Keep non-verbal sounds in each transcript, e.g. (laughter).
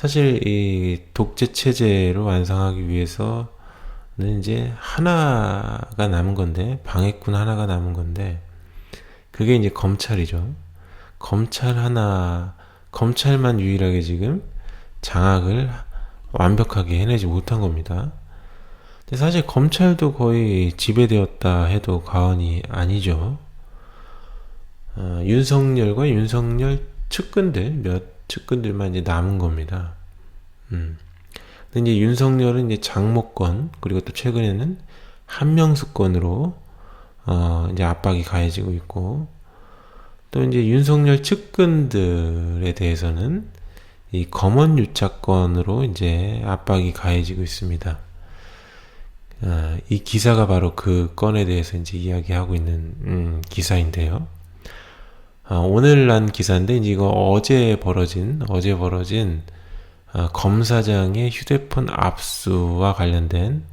사실 이 독재 체제로 완성하기 위해서는 이제 하나가 남은 건데 방해꾼 하나가 남은 건데 그게 이제 검찰이죠. 검찰 하나 검찰만 유일하게 지금 장악을 완벽하게 해내지 못한 겁니다. 근데 사실 검찰도 거의 지배되었다 해도 과언이 아니죠. 어, 윤석열과 윤석열 측근들 몇 측근들만 이제 남은 겁니다. 음. 근데 이제 윤석열은 이제 장모권 그리고 또 최근에는 한명수권으로 어 이제 압박이 가해지고 있고 또 이제 윤석열 측근들에 대해서는 이 검언 유착권으로 이제 압박이 가해지고 있습니다. 아, 이 기사가 바로 그 건에 대해서 이제 이야기하고 있는 음, 기사인데요. 아, 오늘 난 기사인데 이거 어제 벌어진 어제 벌어진 아, 검사장의 휴대폰 압수와 관련된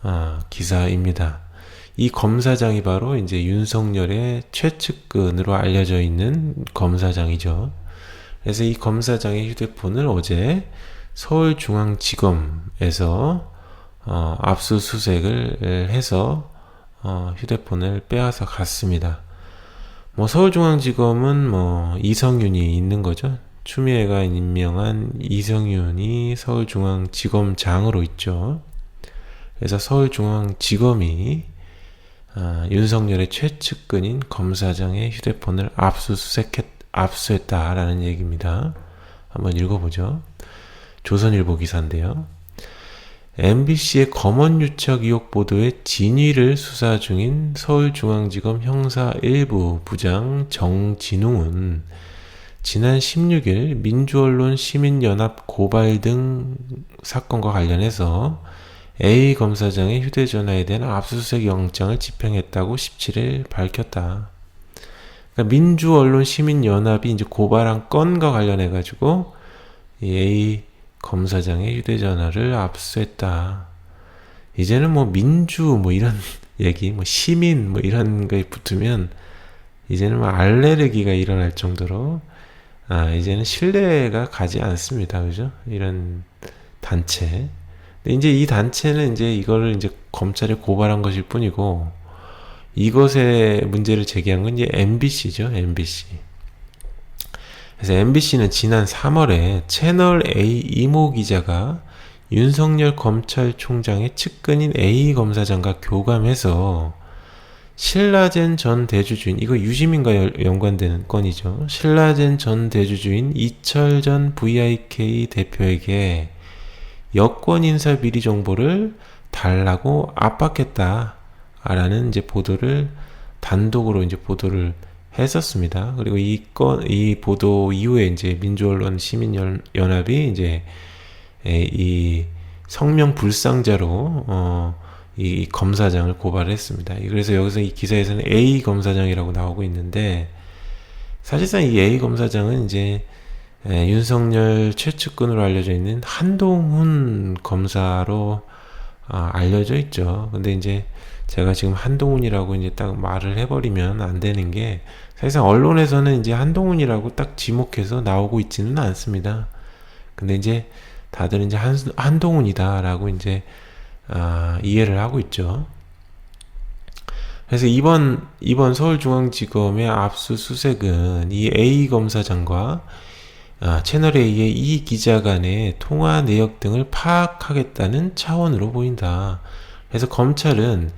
아, 기사입니다. 이 검사장이 바로 이제 윤석열의 최측근으로 알려져 있는 검사장이죠. 그래서 이 검사장의 휴대폰을 어제 서울중앙지검에서 어, 압수수색을 해서 어, 휴대폰을 빼앗아 갔습니다. 뭐 서울중앙지검은 뭐 이성윤이 있는 거죠. 추미애가 임명한 이성윤이 서울중앙지검장으로 있죠. 그래서 서울중앙지검이 아, 윤석열의 최측근인 검사장의 휴대폰을 압수수색했, 압수했다라는 얘기입니다. 한번 읽어보죠. 조선일보 기사인데요. MBC의 검언 유착 의혹 보도의 진위를 수사 중인 서울중앙지검 형사 1부 부장 정진웅은 지난 16일 민주언론 시민연합 고발 등 사건과 관련해서 A 검사장의 휴대전화에 대한 압수수색 영장을 집행했다고 17일 밝혔다. 그러니까 민주언론 시민연합이 이제 고발한 건과 관련해 가지고 A 검사장의 휴대전화를 압수했다. 이제는 뭐 민주 뭐 이런 (laughs) 얘기, 뭐 시민 뭐 이런 거에 붙으면 이제는 뭐 알레르기가 일어날 정도로 아 이제는 신뢰가 가지 않습니다, 그죠? 이런 단체. 이제 이 단체는 이제 이거를 이제 검찰에 고발한 것일 뿐이고 이것에 문제를 제기한 건 이제 MBC죠, MBC. 그래서 MBC는 지난 3월에 채널 A 이모 기자가 윤석열 검찰총장의 측근인 A 검사장과 교감해서 신라젠 전 대주주인 이거 유시민과 연관되는 건이죠. 신라젠 전 대주주인 이철 전 VIK 대표에게 여권 인사 비리 정보를 달라고 압박했다라는 이제 보도를 단독으로 이제 보도를 했었습니다. 그리고 이 건, 이 보도 이후에 이제 민주언론 시민연합이 이제 이 성명 불상자로 어, 이 검사장을 고발했습니다. 그래서 여기서 이 기사에서는 A 검사장이라고 나오고 있는데 사실상 이 A 검사장은 이제 예, 윤석열 최측근으로 알려져 있는 한동훈 검사로 아, 알려져 있죠. 근데 이제 제가 지금 한동훈이라고 이제 딱 말을 해버리면 안 되는 게 사실상 언론에서는 이제 한동훈이라고 딱 지목해서 나오고 있지는 않습니다. 근데 이제 다들 이제 한, 한동훈이다라고 이제 아, 이해를 하고 있죠. 그래서 이번 이번 서울중앙지검의 압수수색은 이 A 검사장과 아, 채널A의 이 기자 간의 통화 내역 등을 파악하겠다는 차원으로 보인다. 그래서 검찰은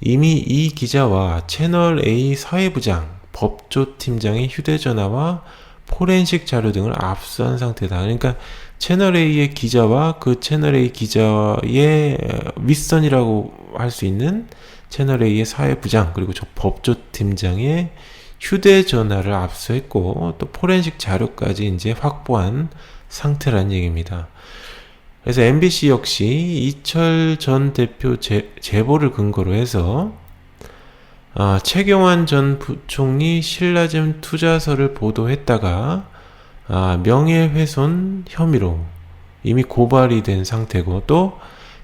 이미 이 기자와 채널A 사회부장, 법조팀장의 휴대전화와 포렌식 자료 등을 압수한 상태다. 그러니까 채널A의 기자와 그 채널A 기자의 윗선이라고 할 수 있는 채널A의 사회부장, 그리고 저 법조팀장의 휴대전화를 압수했고 또 포렌식 자료까지 이제 확보한 상태란 얘기입니다. 그래서 MBC 역시 이철 전 대표 제, 제보를 근거로 해서 아, 최경환 전 부총리 신라젠 투자서를 보도했다가 아, 명예훼손 혐의로 이미 고발이 된 상태고 또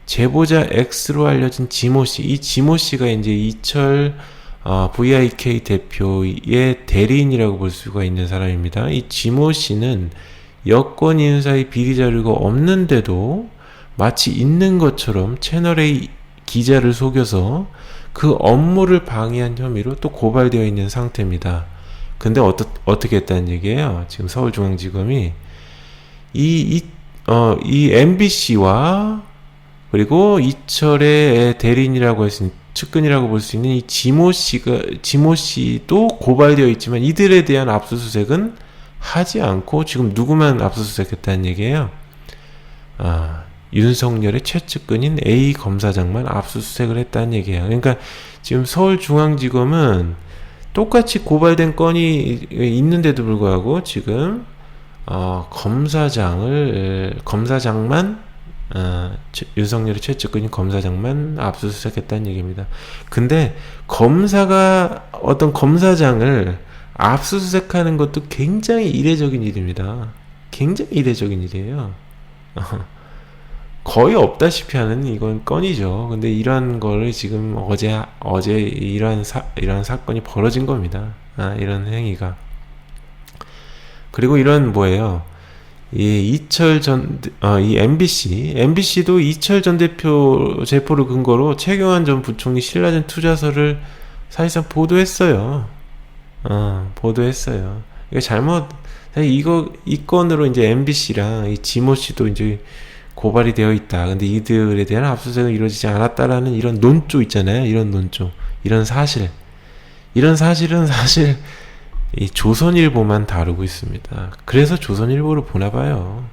제보자 X로 알려진 지모 씨, 이 지모 씨가 이제 이철 어, VIK 대표의 대리인이라고 볼 수가 있는 사람입니다. 이 지모 씨는 여권 인사의 비리 자료가 없는데도 마치 있는 것처럼 채널A 기자를 속여서 그 업무를 방해한 혐의로 또 고발되어 있는 상태입니다. 근데 어떠, 어떻게 했다는 얘기예요? 지금 서울중앙지검이 이, 이, 어, 이 MBC와 그리고 이철의 대리인이라고 할 수 있는 측근이라고 볼 수 있는 이 지모 씨가 지모 씨도 고발되어 있지만 이들에 대한 압수수색은 하지 않고 지금 누구만 압수수색했다는 얘기예요. 아, 윤석열의 최측근인 A 검사장만 압수수색을 했다는 얘기예요. 그러니까 지금 서울중앙지검은 똑같이 고발된 건이 있는데도 불구하고 지금 어, 검사장을 검사장만 어, 최- 윤석열의 최측근인 검사장만 압수수색했다는 얘기입니다. 근데 검사가 어떤 검사장을 압수수색하는 것도 굉장히 이례적인 일입니다. 굉장히 이례적인 일이에요. (laughs) 거의 없다시피 하는 이건 건이죠. 근데 이런 거를 지금 어제 어제 이런 사 이런 사건이 벌어진 겁니다. 아, 이런 행위가 그리고 이런 뭐예요? 이 이철 전, 어, 이 MBC, MBC도 이철 전 대표 제포를 근거로 최경환 전 부총리 신라젠 투자서를 사실상 보도했어요. 어, 보도했어요. 이거 잘못, 이거, 이 건으로 이제 MBC랑 이 지모 씨도 이제 고발이 되어 있다. 근데 이들에 대한 압수수색은 이루어지지 않았다라는 이런 논조 있잖아요. 이런 논조. 이런 사실. 이런 사실은 사실 이 조선일보만 다루고 있습니다. 그래서 조선일보를 보나 봐요.